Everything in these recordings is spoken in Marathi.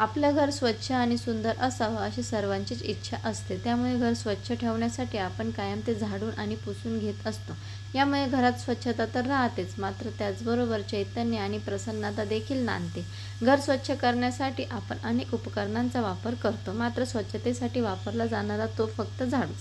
आपलं घर स्वच्छ आणि सुंदर असावं अशी सर्वांचीच इच्छा असते. त्यामुळे घर स्वच्छ ठेवण्यासाठी आपण कायम ते झाडून आणि पुसून घेत असतो. यामुळे घरात स्वच्छता तर राहतेच मात्र त्याचबरोबर चैतन्य आणि प्रसन्नता देखील नांदते. घर स्वच्छ करण्यासाठी आपण अनेक उपकरणांचा वापर करतो मात्र स्वच्छतेसाठी वापरला जाणारा तो फक्त झाडूच.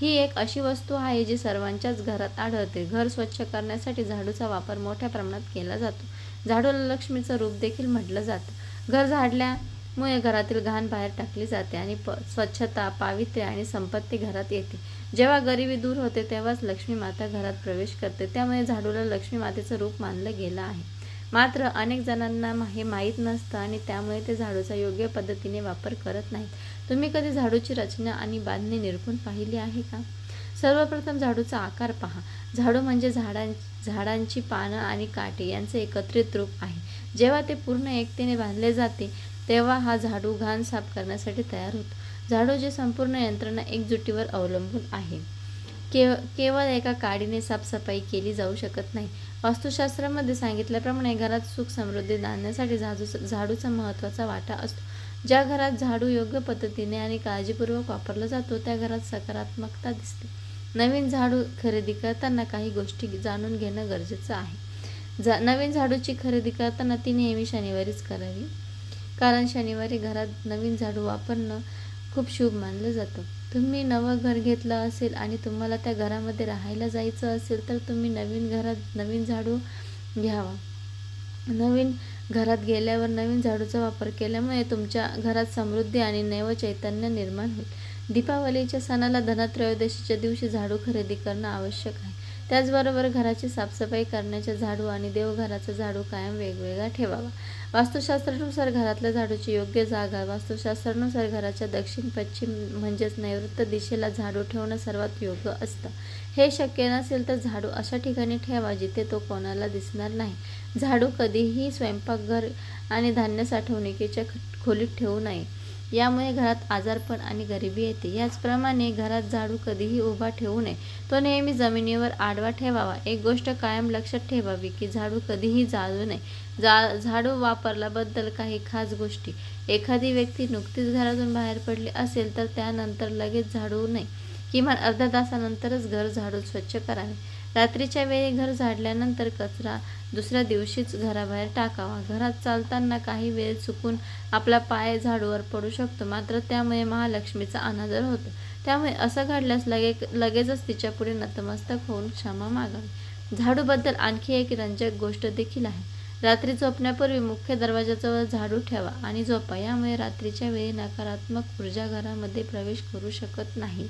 ही एक अशी वस्तू आहे जी सर्वांच्याच घरात आढळते. घर स्वच्छ करण्यासाठी झाडूचा वापर मोठ्या प्रमाणात केला जातो. झाडूला लक्ष्मीचं रूप देखील म्हटलं जातं. घर झाडल्या मुळे घरातील घाण बाहेर टाकली जाते आणि प स्वच्छता पावित्र्य आणि संपत्ती घरात येते. जेव्हा गरिबी दूर होते तेव्हाच लक्ष्मी माता घरात प्रवेश करते. त्यामुळे झाडूला लक्ष्मी मातेचं रूप मानलं गेलं आहे. मात्र अनेक जणांना हे माहीत नसतं आणि त्यामुळे ते झाडूचा योग्य पद्धतीने वापर करत नाहीत. तुम्ही कधी झाडूची रचना आणि बांधणी निरखून पाहिली आहे का? सर्वप्रथम झाडूचा आकार पहा. झाडू म्हणजे झाडां झाडांची पानं आणि काटे यांचे एकत्रित रूप आहे. जेव्हा ते पूर्ण एकतेने बांधले जाते तेव्हा हा झाडू घाण साफ करण्यासाठी तयार होतो. झाडूची संपूर्ण यंत्रणा एकजुटीवर अवलंबून आहे. केव केवळ एका काडीने साफसफाई केली जाऊ शकत नाही. वास्तुशास्त्रामध्ये सांगितल्याप्रमाणे घरात सुख समृद्धी आणण्यासाठी झाडू झाडूचा महत्त्वाचा वाटा असतो. ज्या घरात झाडू योग्य पद्धतीने आणि काळजीपूर्वक वापरला जातो त्या घरात सकारात्मकता दिसते. नवीन झाडू खरेदी करताना काही गोष्टी जाणून घेणं गरजेचं आहे. जा नवीन झाडूची खरेदी करताना ती नेहमी शनिवारीच करावी. कारण शनिवारी घरात नवीन झाडू वापरणं खूप शुभ मानलं जातं. तुम्ही नवं घर घेतलं असेल आणि तुम्हाला त्या घरामध्ये राहायला जायचं असेल तर तुम्ही नवीन घरात नवीन झाडू घ्यावा. नवीन घरात गेल्यावर नवीन झाडूचा वापर केल्यामुळे तुमच्या घरात समृद्धी आणि नव चैतन्य निर्माण होईल. दीपावलीच्या सणाला धनत्रयोदशीच्या दिवशी झाडू खरेदी करणं आवश्यक आहे. त्याचबरोबर घराची साफसफाई करण्याच्या झाडू आणि देवघराचा झाडू कायम वेगवेगळा ठेवावा. वास्तुशास्त्रानुसार घरातल्या झाडूची योग्य जागा वास्तुशास्त्रानुसार घराच्या दक्षिण पश्चिम म्हणजेच नैऋत्य दिशेला झाडू ठेवणं सर्वात योग्य असतं. हे शक्य नसेल तर झाडू अशा ठिकाणी ठेवा जिथे तो कोणाला दिसणार नाही. झाडू कधीही स्वयंपाकघर आणि धान्य साठवणुकीच्या ख- खोलीत ठेवू नये. यामुळे घरात आजारपण आणि गरिबी येते. याचप्रमाणे घरात झाडू कधीही उभा ठेवू नये. तो नेहमी जमिनीवर आडवा ठेवावा. एक गोष्ट कायम लक्षात ठेवावी की झाडू कधीही जाळू नये. जा झाडू वापरल्याबद्दल काही खास गोष्टी. एखादी व्यक्ती नुकतीच घरातून बाहेर पडली असेल तर त्यानंतर लगेच झाडू नये. किमान अर्ध्या तासानंतरच घर झाडून स्वच्छ करावे. रात्रीच्या वेळी घर झाडल्यानंतर कचरा दुसऱ्या दिवशीच घराबाहेर टाकावा. घरात चालताना काही वेळ चुकून आपला पाय झाडूवर पडू शकतो मात्र त्यामुळे महालक्ष्मीचा अनादर होतो. त्यामुळे असं घडल्यास लगे लगेचच तिच्या पुढे नतमस्तक होऊन क्षमा मागावी. झाडूबद्दल आणखी एक रंजक गोष्ट देखील आहे. रात्री झोपण्यापूर्वी मुख्य दरवाजाजवळ झाडू ठेवा आणि झोपा. यामुळे रात्रीच्या वेळी नकारात्मक ऊर्जा घरामध्ये प्रवेश करू शकत नाही.